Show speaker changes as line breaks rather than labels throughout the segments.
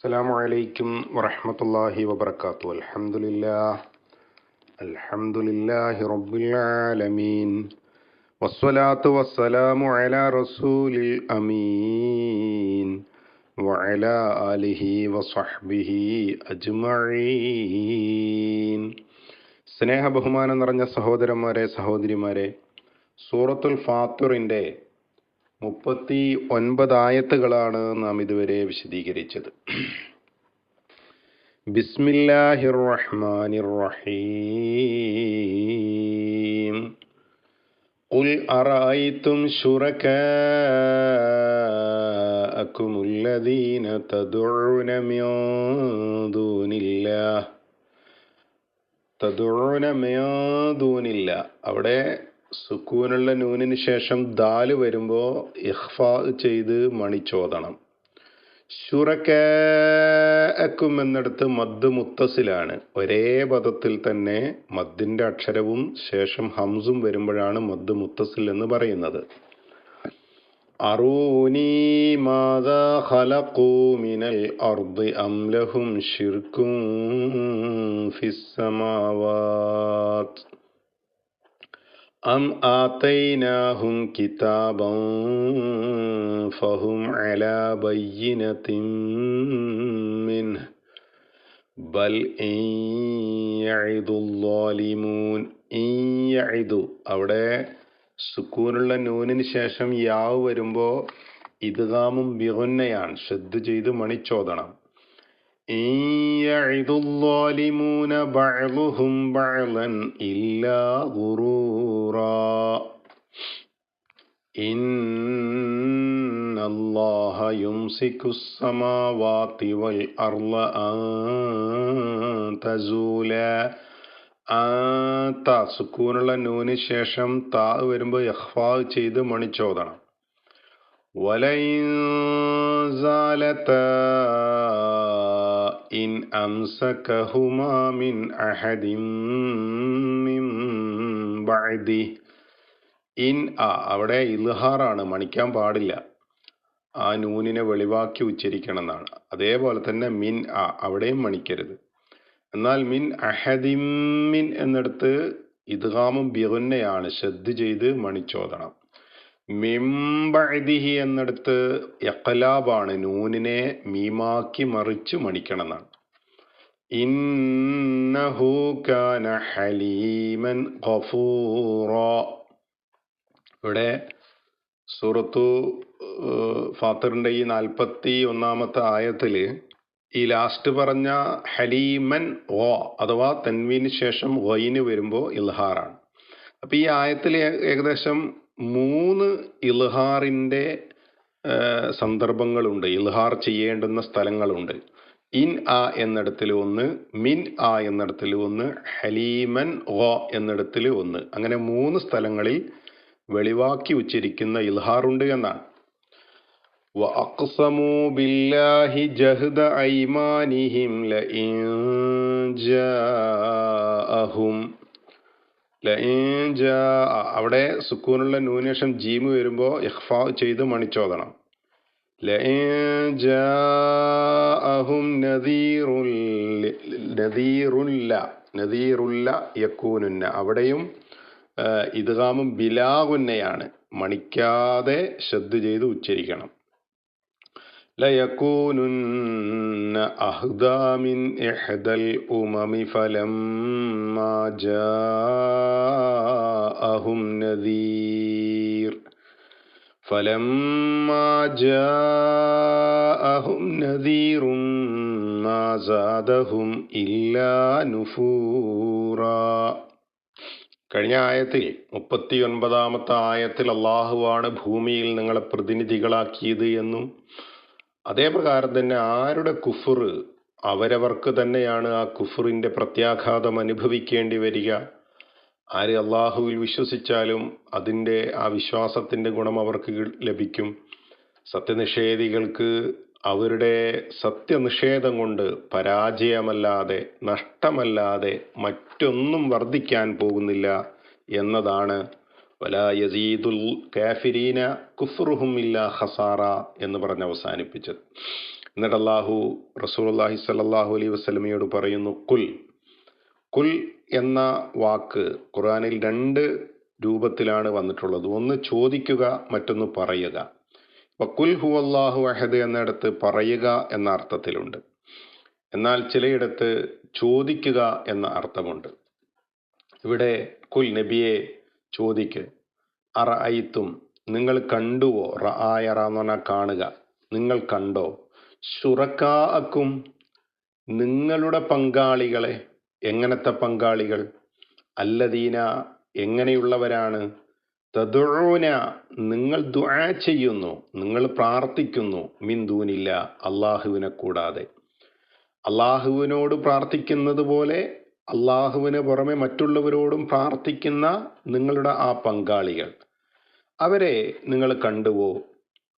السلام عليكم ورحمة الله وبركاته الحمد لله الحمد لله رب العالمين والصلاة والسلام على رسول الأمين وعلى آله وصحبه أجمعين സ്നേഹ ബഹുമാനം നിറഞ്ഞ സഹോദരന്മാരെ സഹോദരിമാരെ സൂറത്തുൽ ഫാത്തുറിൻ്റെ മുപ്പത്തി ഒൻപത് ആയത്തുകളാണ് നാം ഇതുവരെ വിശദീകരിച്ചത് ബിസ്മില്ലാഹിർ റഹ്മാനിർ റഹീം قل أرأيتم شركاءكم الذين تدعون من دون الله തദുന മേദൂനില്ല അവിടെ സുക്കൂനുള്ള നൂനിന് ശേഷം ദാൽ വരുമ്പോൾ ഇഹ്ഫാ ചെയ്ത് മണിച്ചോദണം ശുറക്കും എന്നിടത്ത് മദ് മുത്തസിലാണ്. ഒരേ പദത്തിൽ തന്നെ മദ്ദിന്റെ അക്ഷരവും ശേഷം ഹംസും വരുമ്പോഴാണ് മദ് മുത്തസിൽ എന്ന് പറയുന്നത്. അറൂനി ഖലഖൂ മിനൽ അർദി അം ലഹും ഫിസ്സമാവാത്ത് أم آتيناهم كتابا فهم على بينة منه بل إن يعد الظالمون إن يعد അവിടെ സുക്കൂനുള്ള നൂനിന് ശേഷം യാവ് വരുമ്പോൾ ഇദ്ഗാമും ബിഗുന്നയാണ് ശ്രദ്ധ ചെയ്ത് മണിച്ചോദണം إن يعد الظالمون بعضهم بعضا إلا غرورا إن الله يمسك السماوات والأرض أن تزولا താ സുക്കൂനുള്ള നൂന് ശേഷം താ വരുമ്പോൾ യഹ്ഫാ ചെയ്ത് മണിച്ചോദണം വലൈൻ ഇൻ മിൻ ബഅദി. ഇൻ ആ അവിടെ ഇൽഹാറാണ് മണിക്കാൻ പാടില്ല. ആ നൂനിനെ വെളിവാക്കി ഉച്ചരിക്കണം എന്നാണ് അതേപോലെ തന്നെ മിൻ ആ അവിടെയും മണിക്കരുത്. എന്നാൽ മിൻ അഹദിമിൻ എന്നിടത്ത് ഇദ്ഗാമും ബിഗുന്നയാണ് ശ്രദ്ധ ചെയ്ത് മണിച്ചോദണം മിംബഅദിഹി എന്നെടുത്ത് യക്കലാബാണ് നൂനിനെ മീമാക്കി മറിച്ച് മണിക്കണം എന്നാണ് കാന ഹലീമൻ ഖഫൂറ ഇവിടെ സൂറത്തു ഫാത്തറിന്റെ ഈ നാൽപ്പത്തി ഒന്നാമത്തെ ആയത്തിൽ ഈ ലാസ്റ്റ് പറഞ്ഞ ഹലീമൻ ഓ അഥവാ തൻവീന് ശേഷം വൈന് വരുമ്പോൾ ഇൽഹാറാണ്. അപ്പം ഈ ആയത്തിൽ ഏകദേശം മൂന്ന് ഇൽഹാറിന്റെ സന്ദർഭങ്ങളുണ്ട്. ഇൽഹാർ ചെയ്യേണ്ടുന്ന സ്ഥലങ്ങളുണ്ട്. ഇൻ ആ എന്നിടത്തിൽ ഒന്ന് മിൻ ആ എന്നിടത്തിൽ ഒന്ന് ഹലീമൻ ഓ എന്നിടത്തിൽ ഒന്ന്. അങ്ങനെ മൂന്ന് സ്ഥലങ്ങളിൽ വെളിവാക്കി ഉച്ചരിക്കുന്ന ഇൽഹാറുണ്ട് എന്നാണ്. وأقسموا അവിടെ സുക്കൂനുള്ള ന്യൂനേഷം ജീമ് വരുമ്പോൾ ഇഖ്ഫ ചെയ്ത് മണിച്ചോദണം ലഹും നദീറുല്ല നദീറുല്ല യക്കൂനുന്ന അവിടെയും ഇദ്ഗാമും ബിലാകുന്നയാണ് മണിക്കാതെ ശ്രദ്ധ ചെയ്ത് ഉച്ചരിക്കണം. ليكونن أهدى من إحدى الأمم فلما جاءهم نذير فلما جاءهم نذير ما زادهم إلا نفورا കഴിഞ്ഞ ആയത്തിൽ മുപ്പത്തി ഒൻപതാമത്തെ ആയത്തിൽ അള്ളാഹുവാണ് ഭൂമിയിൽ നിങ്ങളെ പ്രതിനിധികളാക്കിയത് എന്നും അതേ പ്രകാരം തന്നെ ആരുടെ കുഫർ അവരവർക്ക് തന്നെയാണ് ആ കുഫറിന്റെ പ്രത്യാഘാതം അനുഭവിക്കേണ്ടി വരിക? ആര് അള്ളാഹുവിൽ വിശ്വസിച്ചാലും അതിന്റെ ആ വിശ്വാസത്തിന്റെ ഗുണം അവർക്ക് ലഭിക്കും. സത്യനിഷേധികൾക്ക് അവരുടെ സത്യനിഷേധം കൊണ്ട് പരാജയമല്ലാതെ നഷ്ടമല്ലാതെ മറ്റൊന്നും വർദ്ധിക്കാൻ പോകുന്നില്ല എന്നതാണ് വലാ യസീദുൽ കാഫിരീന കുഫ്റുഹും ഇല്ല ഖസാറ എന്ന് പറഞ്ഞ് അവസാനിപ്പിച്ചത്. എന്നിട്ട് അള്ളാഹു റസൂലുള്ളാഹി സ്വല്ലല്ലാഹു അലൈ വസല്ലമയോട് പറയുന്നു കുൽ കുൽ എന്ന വാക്ക് ഖുറാനിൽ രണ്ട് രൂപത്തിലാണ് വന്നിട്ടുള്ളത്. ഒന്ന് ചോദിക്കുക മറ്റൊന്ന് പറയുക. ഇപ്പൊ കുൽ ഹു അള്ളാഹു അഹദ് എന്നിടത്ത് പറയുക എന്ന അർത്ഥത്തിലുണ്ട്. എന്നാൽ ചിലയിടത്ത് ചോദിക്കുക എന്ന അർത്ഥമുണ്ട്. ഇവിടെ കുൽ നബിയെ ചോദിക്ക്. അറ അയിത്തും നിങ്ങൾ കണ്ടുവോ? റആയ റ എന്ന് പറഞ്ഞാൽ കാണുക. നിങ്ങൾ കണ്ടോ? ശുറക്കാക്കും നിങ്ങളുടെ പങ്കാളികളെ എങ്ങനത്തെ പങ്കാളികൾ? അല്ലദീന എങ്ങനെയുള്ളവരാണ്? തദുന നിങ്ങൾ ദുആ ചെയ്യുന്നു നിങ്ങൾ പ്രാർത്ഥിക്കുന്നു മിന്ദൂനില്ല അള്ളാഹുവിനെ കൂടാതെ. അള്ളാഹുവിനോട് പ്രാർത്ഥിക്കുന്നത് പോലെ അള്ളാഹുവിന് പുറമെ മറ്റുള്ളവരോടും പ്രാർത്ഥിക്കുന്ന നിങ്ങളുടെ ആ പങ്കാളികൾ. അവരെ നിങ്ങൾ കണ്ടുവോ?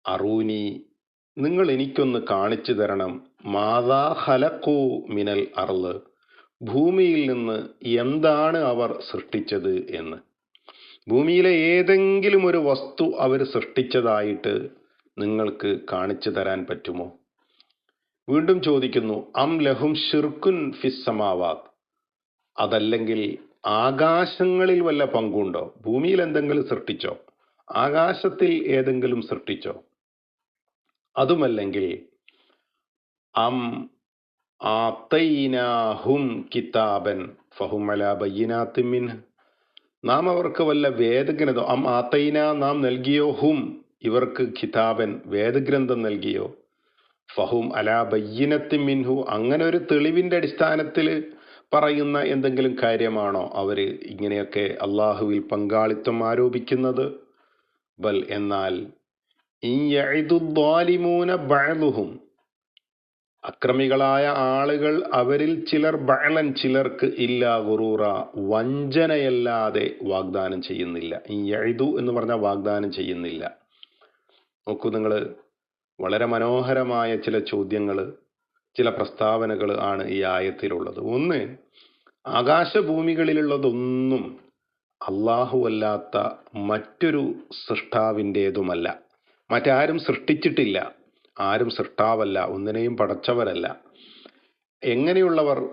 അറൂനി നിങ്ങൾ എനിക്കൊന്ന് കാണിച്ചു തരണം. മാതാ ഹലക്കൂ മിനൽ അർൾ. ഭൂമിയിൽ നിന്ന് എന്താണ് അവർ സൃഷ്ടിച്ചത് എന്ന്. ഭൂമിയിലെ ഏതെങ്കിലും ഒരു വസ്തു അവർ സൃഷ്ടിച്ചതായിട്ട് നിങ്ങൾക്ക് കാണിച്ചു തരാൻ പറ്റുമോ? വീണ്ടും ചോദിക്കുന്നു അം ലഹും ഷിർക്കുൻ ഫിസ്സമാവാത് അതല്ലെങ്കിൽ ആകാശങ്ങളിൽ വല്ല പങ്കുണ്ടോ? ഭൂമിയിൽ എന്തെങ്കിലും സൃഷ്ടിച്ചോ? ആകാശത്തിൽ ഏതെങ്കിലും സൃഷ്ടിച്ചോ? അതുമല്ലെങ്കിൽ അം ആത്തൈനാഹും കിതാബൻ ഫഹും നാം അവർക്ക് വല്ല വേദഗ്രന്ഥം അം ആത്തൈന നാം നൽകിയോ? ഹും ഇവർക്ക് കിതാബൻ വേദഗ്രന്ഥം നൽകിയോ? ഫഹും അലാ മിൻഹു. അങ്ങനെ ഒരു തെളിവിന്റെ അടിസ്ഥാനത്തിൽ പറയുന്ന എന്തെങ്കിലും കാര്യമാണോ അവർ ഇങ്ങനെയൊക്കെ അള്ളാഹുവിൽ പങ്കാളിത്തം ആരോപിക്കുന്നത്? ബൽ എന്നാൽ ബഅലുഹും അക്രമികളായ ആളുകൾ അവരിൽ ചിലർ ബഅലൻ ചിലർക്ക് ഇല്ല ഗുറൂറ വഞ്ചനയല്ലാതെ വാഗ്ദാനം ചെയ്യുന്നില്ല. ഈ എഴുതു എന്ന് പറഞ്ഞാൽ വാഗ്ദാനം ചെയ്യുന്നില്ല. നോക്കൂ നിങ്ങൾ വളരെ മനോഹരമായ ചില ചോദ്യങ്ങൾ ചില പ്രസ്താവനകൾ ആണ് ഈ ആയത്തിലുള്ളത്. ഒന്ന് ആകാശഭൂമികളിലുള്ളതൊന്നും അള്ളാഹുവല്ലാത്ത മറ്റൊരു സൃഷ്ടാവിന്റേതുമല്ല. മറ്റാരും സൃഷ്ടിച്ചിട്ടില്ല ആരും സൃഷ്ടാവല്ല ഒന്നിനെയും പടച്ചവരല്ല. എങ്ങനെയുള്ളവർ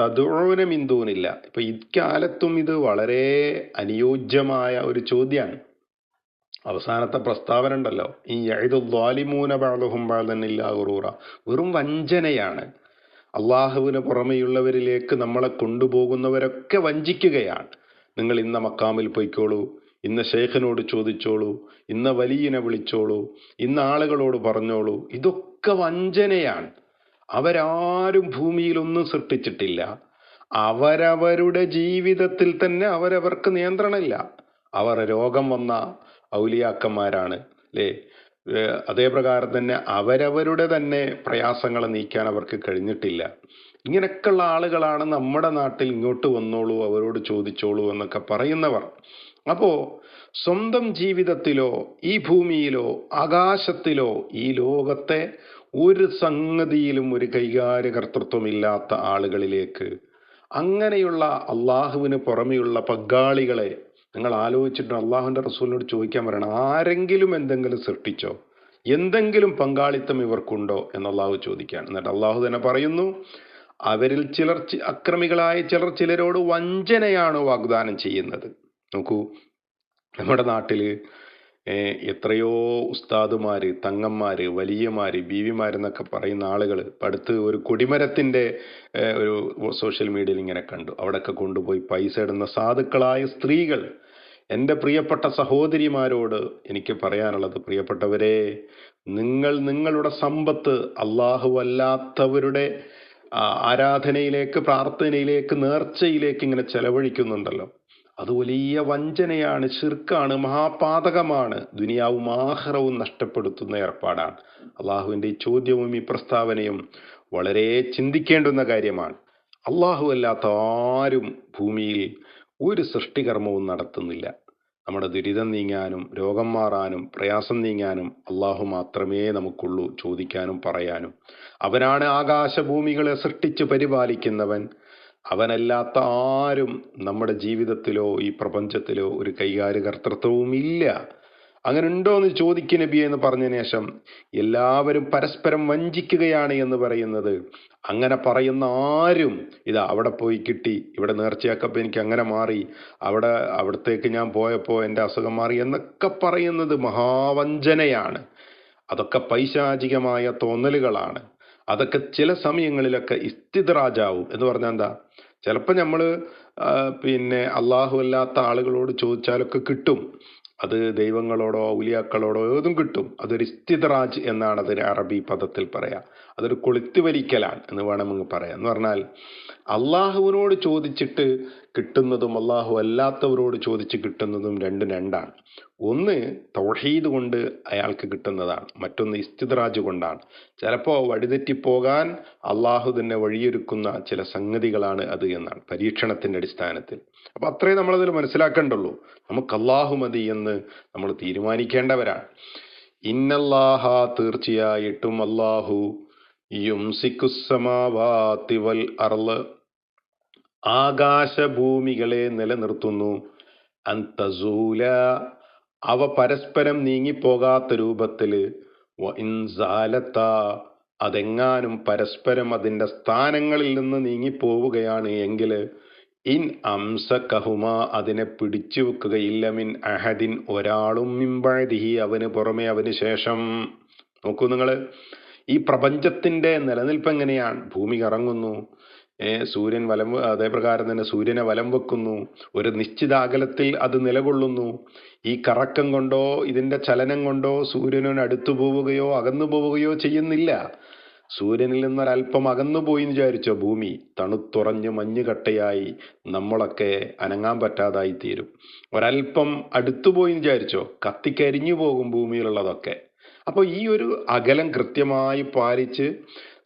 തതുഴനമിന്തൂനില്ല ഇപ്പൊ ഇക്കാലത്തും ഇത് വളരെ അനുയോജ്യമായ ഒരു ചോദ്യമാണ്. അവസാനത്തെ പ്രസ്താവന ഉണ്ടല്ലോ ഈ എഴുതുവാലിമൂന ബാളുഹും ബാലനില്ല ഉറൂറ വെറും വഞ്ചനയാണ്. അള്ളാഹുവിന് പുറമെയുള്ളവരിലേക്ക് നമ്മളെ കൊണ്ടുപോകുന്നവരൊക്കെ വഞ്ചിക്കുകയാണ്. നിങ്ങൾ ഇന്ന മക്കാമിൽ പൊയ്ക്കോളൂ ഇന്ന് ശേഖനോട് ചോദിച്ചോളൂ ഇന്ന് വലിയനെ വിളിച്ചോളൂ ഇന്ന് ആളുകളോട് പറഞ്ഞോളൂ ഇതൊക്കെ വഞ്ചനയാണ്. അവരാരും ഭൂമിയിലൊന്നും സൃഷ്ടിച്ചിട്ടില്ല. അവരവരുടെ ജീവിതത്തിൽ തന്നെ അവരവർക്ക് നിയന്ത്രണമില്ല. അവർ രോഗം വന്ന ഔലിയാക്കന്മാരാണ് അല്ലേ? അതേപ്രകാരം അതേ പ്രകാരം തന്നെ അവരവരുടെ തന്നെ പ്രയാസങ്ങളെ നീക്കാൻ അവർക്ക് കഴിഞ്ഞിട്ടില്ല. ഇങ്ങനെയൊക്കെയുള്ള ആളുകളാണ് നമ്മുടെ നാട്ടിൽ ഇങ്ങോട്ട് വന്നോളൂ അവരോട് ചോദിച്ചോളൂ എന്നൊക്കെ പറയുന്നവർ. അപ്പോൾ സ്വന്തം ജീവിതത്തിലോ ഈ ഭൂമിയിലോ ആകാശത്തിലോ ഈ ലോകത്തെ ഒരു സംഗതിയിലും ഒരു കൈകാര്യകർത്തൃത്വമില്ലാത്ത ആളുകളിലേക്ക് അങ്ങനെയുള്ള അള്ളാഹുവിന് പുറമെയുള്ള പങ്കാളികളെ നിങ്ങൾ ആലോചിച്ചിട്ട് അള്ളാഹുവിന്റെ റസൂലിനോട് ചോദിക്കാൻ പറയണം ആരെങ്കിലും എന്തെങ്കിലും സൃഷ്ടിച്ചോ? എന്തെങ്കിലും പങ്കാളിത്തം ഇവർക്കുണ്ടോ? എന്ന് അള്ളാഹു ചോദിക്കുകയാണ് എന്നിട്ട് അള്ളാഹു തന്നെ പറയുന്നു അവരിൽ ചിലർ അക്രമികളായ ചിലർ ചിലരോട് വഞ്ചനയാണ് വാഗ്ദാനം ചെയ്യുന്നത്. നോക്കൂ നമ്മുടെ നാട്ടിൽ എത്രയോ ഉസ്താദുമാര് തങ്ങന്മാര് വലിയമാര് ബീവിമാരെന്നൊക്കെ പറയുന്ന ആളുകൾ അടുത്ത് ഒരു കൊടിമരത്തിന്റെ ഒരു സോഷ്യൽ മീഡിയയിൽ ഇങ്ങനെ കണ്ടു. അവിടെയൊക്കെ കൊണ്ടുപോയി പൈസ ഇടുന്ന സാധുക്കളായ സ്ത്രീകൾ എന്റെ പ്രിയപ്പെട്ട സഹോദരിമാരോട് എനിക്ക് പറയാനുള്ളത് പ്രിയപ്പെട്ടവരെ നിങ്ങൾ നിങ്ങളുടെ സമ്പത്ത് അള്ളാഹു അല്ലാത്തവരുടെ ആരാധനയിലേക്ക് പ്രാർത്ഥനയിലേക്ക് നേർച്ചയിലേക്ക് ഇങ്ങനെ ചെലവഴിക്കുന്നുണ്ടല്ലോ. അത് വലിയ വഞ്ചനയാണ് ശിർക്കാണ് മഹാപാതകമാണ്. ദുനിയാവും ആഹ്റവും നഷ്ടപ്പെടുത്തുന്ന ഏർപ്പാടാണ്. അള്ളാഹുവിന്റെ ഈ ചോദ്യവും ഈ പ്രസ്താവനയും വളരെ ചിന്തിക്കേണ്ടുന്ന കാര്യമാണ്. അള്ളാഹു അല്ലാത്ത ആരും ഭൂമിയിൽ ഒരു സൃഷ്ടികർമ്മവും നടത്തുന്നില്ല. നമ്മുടെ ദുരിതം നീങ്ങാനും രോഗം മാറാനും പ്രയാസം നീങ്ങാനും അള്ളാഹു മാത്രമേ നമുക്കുള്ളൂ ചോദിക്കാനും പറയാനും. അവനാണ് ആകാശഭൂമികളെ സൃഷ്ടിച്ച് പരിപാലിക്കുന്നവൻ. അവനല്ലാത്ത ആരും നമ്മുടെ ജീവിതത്തിലോ ഈ പ്രപഞ്ചത്തിലോ ഒരു കൈകാര്യകർത്തൃത്വവും ഇല്ല അങ്ങനെ ഉണ്ടോ എന്ന് ചോദിക്കും നബി എന്ന് പറഞ്ഞ ശേഷം എല്ലാവരും പരസ്പരം വഞ്ചിക്കുകയാണ് എന്ന് പറയുന്നത്. അങ്ങനെ പറയുന്ന ആരും ഇതാ അവിടെ പോയി കിട്ടി. ഇവിടെ നേർച്ചയാക്കപ്പോൾ എനിക്ക് അങ്ങനെ മാറി. അവിടെ അവിടത്തേക്ക് ഞാൻ പോയപ്പോൾ എന്റെ അസുഖം മാറി എന്നൊക്കെ പറയുന്നത് മഹാവഞ്ചനയാണ്. അതൊക്കെ പൈശാചികമായ തോന്നലുകളാണ്. അതൊക്കെ ചില സമയങ്ങളിലൊക്കെ ഇസ്തിദ്രാജാവും എന്ന് പറഞ്ഞാൽ എന്താ? ചിലപ്പോൾ നമ്മൾ പിന്നെ അല്ലാത്ത ആളുകളോട് ചോദിച്ചാലൊക്കെ കിട്ടും. അത് ദൈവങ്ങളോടോ ഉലിയാക്കളോടോ ഏതും കിട്ടും. അതൊരു ഇസ്തിദ്രാജ് എന്നാണ് അതിന് അറബി പദത്തിൽ പറയാ. അതൊരു കൊളുത്തിവലിക്കലാണ് എന്ന് വേണമെങ്കിൽ പറയാം എന്ന് പറഞ്ഞാൽ അള്ളാഹുവിനോട് ചോദിച്ചിട്ട് കിട്ടുന്നതും അള്ളാഹു അല്ലാത്തവരോട് ചോദിച്ച് കിട്ടുന്നതും രണ്ടും രണ്ടാണ്. ഒന്ന് തൗഹീദ് കൊണ്ട് അയാൾക്ക് കിട്ടുന്നതാണ് മറ്റൊന്ന് ഇസ്തിദ്രാജ് കൊണ്ടാണ്. ചിലപ്പോൾ വഴിതെറ്റിപ്പോകാൻ അള്ളാഹു തന്നെ വഴിയൊരുക്കുന്ന ചില സംഗതികളാണ് അത് എന്നാണ് പരീക്ഷണത്തിന്റെ അടിസ്ഥാനത്തിൽ. അപ്പം അത്രേ നമ്മളതിൽ മനസ്സിലാക്കേണ്ടുള്ളൂ. നമുക്ക് അള്ളാഹു മതി എന്ന് നമ്മൾ തീരുമാനിക്കേണ്ടവരാണ്. ഇന്നല്ലാഹ തീർച്ചയായിട്ടും അള്ളാഹു യുംസിക്കുസമാവാത്തിവൽ അർൾ ആകാശഭൂമികളെ നിലനിർത്തുന്നു. അന്തസൂല അവ പരസ്പരം നീങ്ങിപ്പോകാത്ത രൂപത്തിൽ ഇൻസാലത്ത അതെങ്ങാനും പരസ്പരം അതിന്റെ സ്ഥാനങ്ങളിൽ നിന്ന് നീങ്ങിപ്പോവുകയാണ് എങ്കിൽ ഇൻ അംസകഹുമ അതിനെ പിടിച്ചു വെക്കുകയില്ല മിൻ അഹദിൻ ഒരാളും മിമ്പഴതിഹി അവന് പുറമെ അവന് ശേഷം. നോക്കൂ നിങ്ങൾ ഈ പ്രപഞ്ചത്തിന്റെ നിലനിൽപ്പ് എങ്ങനെയാണ്? ഭൂമി കറങ്ങുന്നു സൂര്യൻ വലം അതേപ്രകാരം തന്നെ സൂര്യനെ വലം വെക്കുന്നു. ഒരു നിശ്ചിത അകലത്തിൽ അത് നിലകൊള്ളുന്നു. ഈ കറക്കം കൊണ്ടോ ഇതിന്റെ ചലനം കൊണ്ടോ സൂര്യനോട് അടുത്തു പോവുകയോ അകന്നു പോവുകയോ ചെയ്യുന്നില്ല. സൂര്യനിൽ നിന്നൊരൽപ്പം അകന്നു പോയി എന്ന് വിചാരിച്ചോ ഭൂമി. തണുത്തുറഞ്ഞ് മഞ്ഞുകട്ടയായി നമ്മളൊക്കെ അനങ്ങാൻ പറ്റാതായി തീരും ഒരൽപ്പം അടുത്തു പോയി എന്ന് വിചാരിച്ചോ കത്തിക്കരിഞ്ഞു പോകും ഭൂമിയിലുള്ളതൊക്കെ. അപ്പോൾ ഈ ഒരു അകലം കൃത്യമായി പാലിച്ച്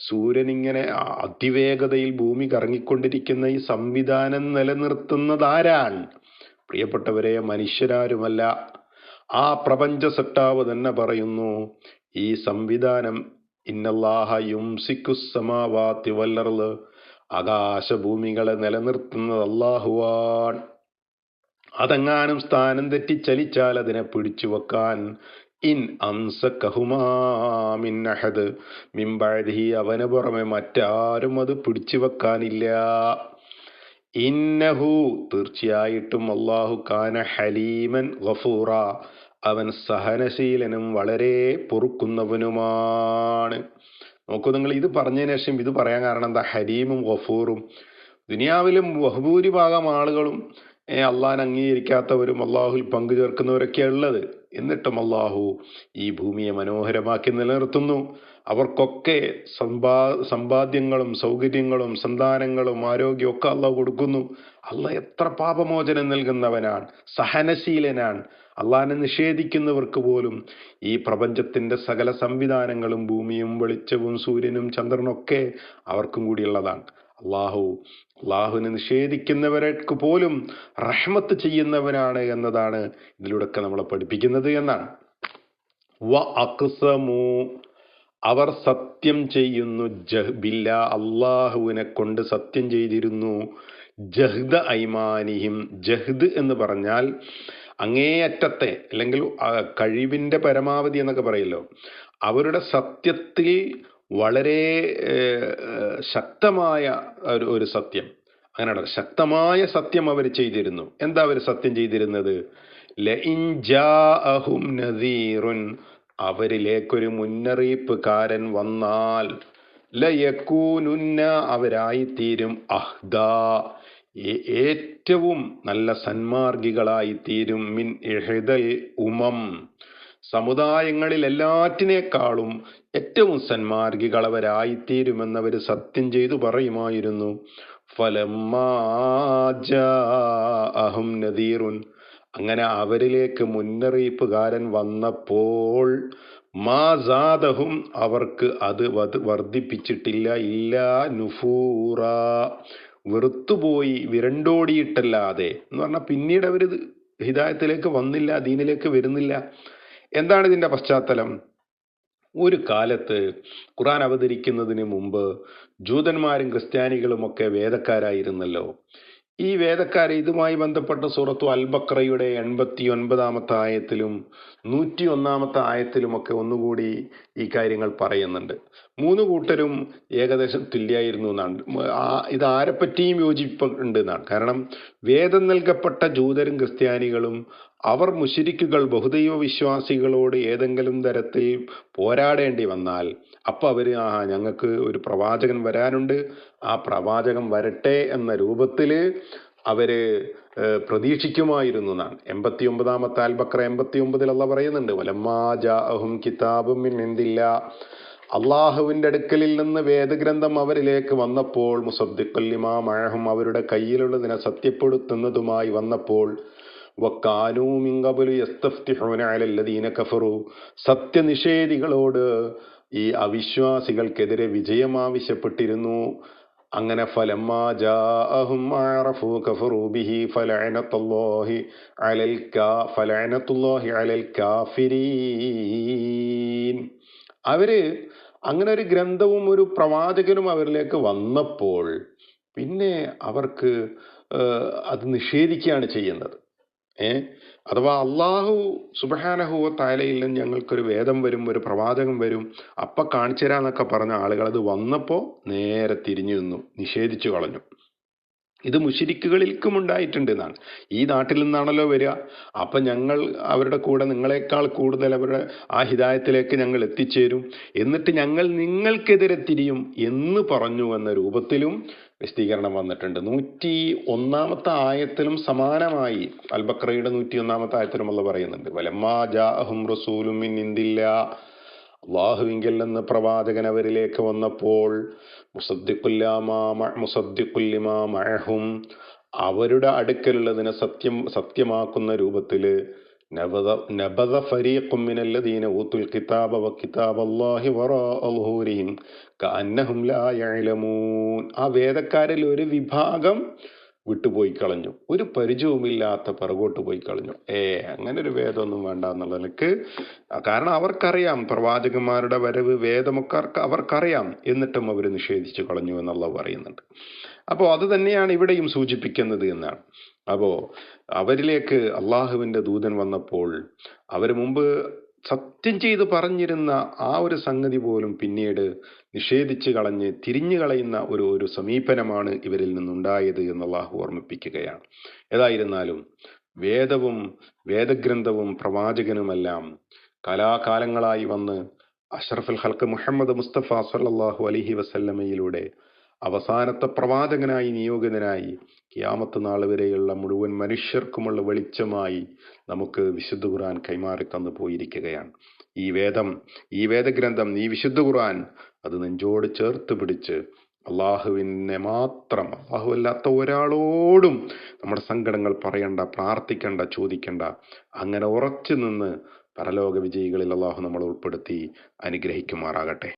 സൂര്യൻ ഇങ്ങനെ അതിവേഗതയിൽ ഭൂമി കറങ്ങിക്കൊണ്ടിരിക്കുന്ന ഈ സംവിധാനം നിലനിർത്തുന്നത് ആരാണ് പ്രിയപ്പെട്ടവരെ മനുഷ്യരാരുമല്ല. ആ പ്രപഞ്ച സട്ടാവ് തന്നെ പറയുന്നു ഈ സംവിധാനം ഇന്നല്ലാഹ യുംസിക്കുസമാവാത്തി വല്ലർൽ ആകാശഭൂമികളെ നിലനിർത്തുന്നത് അള്ളാഹുവാൻ അതെങ്ങാനും സ്ഥാനം തെറ്റി ചലിച്ചാൽ അതിനെ പിടിച്ചു വെക്കാൻ ഇൻ അംസക്കഹുമാമിൻ അഹദ്. മിമ്പഴഹി അവന് പുറമെ മറ്റാരും അത് പിടിച്ചു വെക്കാനില്ല ഇന്നഹു തീർച്ചയായിട്ടും അള്ളാഹു കാന ഹലീമൻ ഗഫൂറ. അവൻ സഹനശീലനും വളരെ പൊറുക്കുന്നവനുമാണ്. നോക്കൂ നിങ്ങൾ ഇത് പറഞ്ഞതിന് ശേഷം ഇത് പറയാൻ കാരണം എന്താ? ഹലീമും ഗഫൂറും. ദുനിയാവിലും ബഹുഭൂരിഭാഗം ആളുകളും അള്ളാൻ അംഗീകരിക്കാത്തവരും അള്ളാഹുൽ പങ്കു ചേർക്കുന്നവരൊക്കെയാണ് ഉള്ളത്. എന്നിട്ടും അള്ളാഹു ഈ ഭൂമിയെ മനോഹരമാക്കി നിലനിർത്തുന്നു. അവർക്കൊക്കെ സമ്പാ സമ്പാദ്യങ്ങളും സൗകര്യങ്ങളും സന്താനങ്ങളും ആരോഗ്യവും ഒക്കെ അള്ളാഹു കൊടുക്കുന്നു. അള്ളാഹ് എത്ര പാപമോചനം നൽകുന്നവനാണ് സഹനശീലനാണ്. അള്ളാഹിനെ നിഷേധിക്കുന്നവർക്ക് പോലും ഈ പ്രപഞ്ചത്തിന്റെ സകല സംവിധാനങ്ങളും ഭൂമിയും വെളിച്ചവും സൂര്യനും ചന്ദ്രനും ഒക്കെ അവർക്കും കൂടിയുള്ളതാണ്. അള്ളാഹു അള്ളാഹുവിനെ നിഷേധിക്കുന്നവർക്ക് പോലും റഹ്മത്ത് ചെയ്യുന്നവനാണ് എന്നതാണ് ഇതിലൂടെയൊക്കെ നമ്മളെ പഠിപ്പിക്കുന്നത് എന്നാണ്. വ അവർ സത്യം ചെയ്യുന്നു. ജഹ്ബില്ല അള്ളാഹുവിനെ കൊണ്ട് സത്യം ചെയ്തിരുന്നു. ജഹ്ദ ഐമാനിഹിം ജഹ്ദ് എന്ന് പറഞ്ഞാൽ അങ്ങേയറ്റത്തെ അല്ലെങ്കിൽ കഴിവിന്റെ പരമാവധി എന്നൊക്കെ പറയല്ലോ. അവരുടെ സത്യത്തിൽ വളരെ ശക്തമായ ഒരു ഒരു സത്യം. അങ്ങനെയാണ് ശക്തമായ സത്യം അവർ ചെയ്തിരുന്നു. എന്താ അവർ സത്യം ചെയ്തിരുന്നത്? അവരിലേക്കൊരു മുന്നറിയിപ്പ് കാരൻ വന്നാൽ ലയക്കൂനുന്ന അവരായിത്തീരും അഹ്ദ. ഏറ്റവും നല്ല സന്മാർഗികളായി തീരും മിൻ ഇഹദൽ ഉമം. സമുദായങ്ങളിൽ എല്ലാറ്റിനേക്കാളും ഏറ്റവും സന്മാർഗികളവരായിത്തീരുമെന്നവർ സത്യം ചെയ്തു പറയുമായിരുന്നു. അഹം നദീറുൻ. അങ്ങനെ അവരിലേക്ക് മുന്നറിയിപ്പുകാരൻ വന്നപ്പോൾ മാസാദഹും അവർക്ക് അത് വർദ്ധിപ്പിച്ചിട്ടില്ല. ഇല്ല നുഫൂറ. വെറുത്തുപോയി വിരണ്ടോടിയിട്ടല്ലാതെ എന്ന് പറഞ്ഞാൽ പിന്നീട് അവർ ഹിദായത്തിലേക്ക് വന്നില്ല ദീനിലേക്ക് വരുന്നില്ല. എന്താണ് ഇതിന്റെ പശ്ചാത്തലം? ഒരു കാലത്ത് ഖുറാൻ അവതരിക്കുന്നതിന് മുമ്പ് ജൂതന്മാരും ക്രിസ്ത്യാനികളും ഒക്കെ വേദക്കാരായിരുന്നല്ലോ. ഈ വേദക്കാരെ ഇതുമായി ബന്ധപ്പെട്ട സൂറത്തു അൽബക്രയുടെ എൺപത്തി ഒൻപതാമത്തെ ആയത്തിലും നൂറ്റി ഒന്നാമത്തെ ആയത്തിലുമൊക്കെ ഒന്നുകൂടി ഈ കാര്യങ്ങൾ പറയുന്നുണ്ട്. മൂന്ന് കൂട്ടരും ഏകദേശം തുല്യായിരുന്നു എന്നാണ്. ഇത് ആരെപ്പറ്റിയും യോജിപ്പുണ്ട് എന്നാണ് കാരണം വേദം നൽകപ്പെട്ട ജൂതരും ക്രിസ്ത്യാനികളും അവർ മുശിരിക്കുകൾ ബഹുദൈവ വിശ്വാസികളോട് ഏതെങ്കിലും തരത്തിൽ പോരാടേണ്ടി വന്നാൽ അപ്പൊ അവർ ആ ഞങ്ങൾക്ക് ഒരു പ്രവാചകൻ വരാനുണ്ട്. ആ പ്രവാചകൻ വരട്ടെ എന്ന രൂപത്തിൽ അവർ പ്രതീക്ഷിക്കുമായിരുന്നു എന്നാണ്. എൺപത്തി ഒമ്പതാമത്തെ അൽബക്ര എൺപത്തി ഒമ്പതിൽ അല്ല പറയുന്നുണ്ട് വലമ്മാ ജാഅഹും കിതാബും എന്തില്ല അള്ളാഹുവിന്റെ അടുക്കലിൽ നിന്ന് വേദഗ്രന്ഥം അവരിലേക്ക് വന്നപ്പോൾ മുസദ്ദിഖല്ലിമാ മഴഹും അവരുടെ കയ്യിലുള്ളതിനെ സത്യപ്പെടുത്തുന്നതുമായി വന്നപ്പോൾ വക്കാനൂ മിൻ ഖബലു യസ്തഫ്തിഹൂന അലല്ലദീന കഫറു. സത്യനിഷേധികളോട് ഈ അവിശ്വാസികൾക്കെതിരെ വിജയം ആവശ്യപ്പെട്ടിരുന്നു. അങ്ങനെ അവർ അങ്ങനെ ഒരു ഗ്രന്ഥവും ഒരു പ്രവാചകനും അവരിലേക്ക് വന്നപ്പോൾ പിന്നെ അവർക്ക് അത് നിഷേധിക്കുകയാണ് ചെയ്യുന്നത്. ഏ അഥവാ അള്ളാഹു സുബഹാനഹുവ തായലയിൽ നിന്ന് ഞങ്ങൾക്കൊരു വേദം വരും ഒരു പ്രവാചകം വരും അപ്പം കാണിച്ചു തരാന്നൊക്കെ പറഞ്ഞ ആളുകൾ അത് വന്നപ്പോൾ നേരെ തിരിഞ്ഞു നിന്നു നിഷേധിച്ചു കളഞ്ഞു. ഇത് മുഷിരിക്കുകളിൽക്കും ഉണ്ടായിട്ടുണ്ട് എന്നാണ് ഈ നാട്ടിൽ നിന്നാണല്ലോ വരിക. അപ്പൊ ഞങ്ങൾ അവരുടെ കൂടെ നിങ്ങളെക്കാൾ കൂടുതൽ അവരുടെ ആ ഹിതായത്തിലേക്ക് ഞങ്ങൾ എത്തിച്ചേരും. എന്നിട്ട് ഞങ്ങൾ നിങ്ങൾക്കെതിരെ തിരിയും എന്ന് പറഞ്ഞു എന്ന രൂപത്തിലും വിശദീകരണം വന്നിട്ടുണ്ട്. നൂറ്റി ഒന്നാമത്തെ ആയത്തിലും സമാനമായി അൽബക്രയുടെ നൂറ്റി ഒന്നാമത്തെ ആയത്തിലും അല്ല പറയുന്നുണ്ട്. വലമ്മാ ജാഅഹും റസൂലും മിൻ ഇന്ദില്ല അള്ളാഹുവിങ്കിൽ നിന്ന് പ്രവാചകൻ അവരിലേക്ക് വന്നപ്പോൾ മുസദ്ദിഖുല്ലാമുസദ്ദിഖുല്ലിമാഹും അവരുടെ അടുക്കലുള്ളതിനെ സത്യം സത്യമാക്കുന്ന രൂപത്തിൽ കിതാബ കഅന്നഹും ലാ യഅലമൂൻ. ആ വേദക്കാരിൽ ഒരു വിഭാഗം വിട്ടുപോയി കളഞ്ഞു. ഒരു പരിചയവുമില്ലാത്ത പിറകോട്ട് പോയി കളഞ്ഞു. ഏ അങ്ങനെ ഒരു വേദമൊന്നും വേണ്ട എന്നുള്ള നിലയ്ക്ക്. കാരണം അവർക്കറിയാം പ്രവാചകന്മാരുടെ വരവ് വേദമൊക്കെ അവർക്കറിയാം. എന്നിട്ടും അവർ നിഷേധിച്ചു കളഞ്ഞു എന്നുള്ള പറയുന്നുണ്ട്. അപ്പോൾ അത് തന്നെയാണ് ഇവിടെയും സൂചിപ്പിക്കുന്നത് എന്നാണ്. അപ്പോ അവരിലേക്ക് അള്ളാഹുവിന്റെ ദൂതൻ വന്നപ്പോൾ അവർ മുമ്പ് സത്യം ചെയ്ത് പറഞ്ഞിരുന്ന ആ ഒരു സംഗതി പോലും പിന്നീട് നിഷേധിച്ച് കളഞ്ഞ് തിരിഞ്ഞു കളയുന്ന ഒരു ഒരു സമീപനമാണ് ഇവരിൽ നിന്നുണ്ടായത് എന്ന് അള്ളാഹു ഓർമ്മിപ്പിക്കുകയാണ്. ഏതായിരുന്നാലും വേദവും വേദഗ്രന്ഥവും പ്രവാചകനുമെല്ലാം കലാകാലങ്ങളായി വന്ന് അഷറഫുൽ ഹൽക്ക് മുഹമ്മദ് മുസ്തഫ സല്ലല്ലാഹു അലഹി വസല്ലമയിലൂടെ അവസാനത്തെ പ്രവാചകനായി നിയോഗിതനായി കിയാമത്ത് നാൾ വരെയുള്ള മുഴുവൻ മനുഷ്യർക്കുമുള്ള വെളിച്ചമായി നമുക്ക് വിശുദ്ധ ഖുർആൻ കൈമാറി തന്നു പോയിരിക്കുകയാണ്. ഈ വേദം ഈ വേദഗ്രന്ഥം ഈ വിശുദ്ധ ഖുർആൻ അത് നെഞ്ചോട് ചേർത്ത് പിടിച്ച് അള്ളാഹുവിനെ മാത്രം അള്ളാഹു അല്ലാത്ത ഒരാളോടും നമ്മുടെ സങ്കടങ്ങൾ പറയണ്ട പ്രാർത്ഥിക്കണ്ട ചോദിക്കണ്ട. അങ്ങനെ ഉറച്ചു നിന്ന് പരലോക വിജയികളിൽ അള്ളാഹു നമ്മൾ ഉൾപ്പെടുത്തി അനുഗ്രഹിക്കുമാറാകട്ടെ.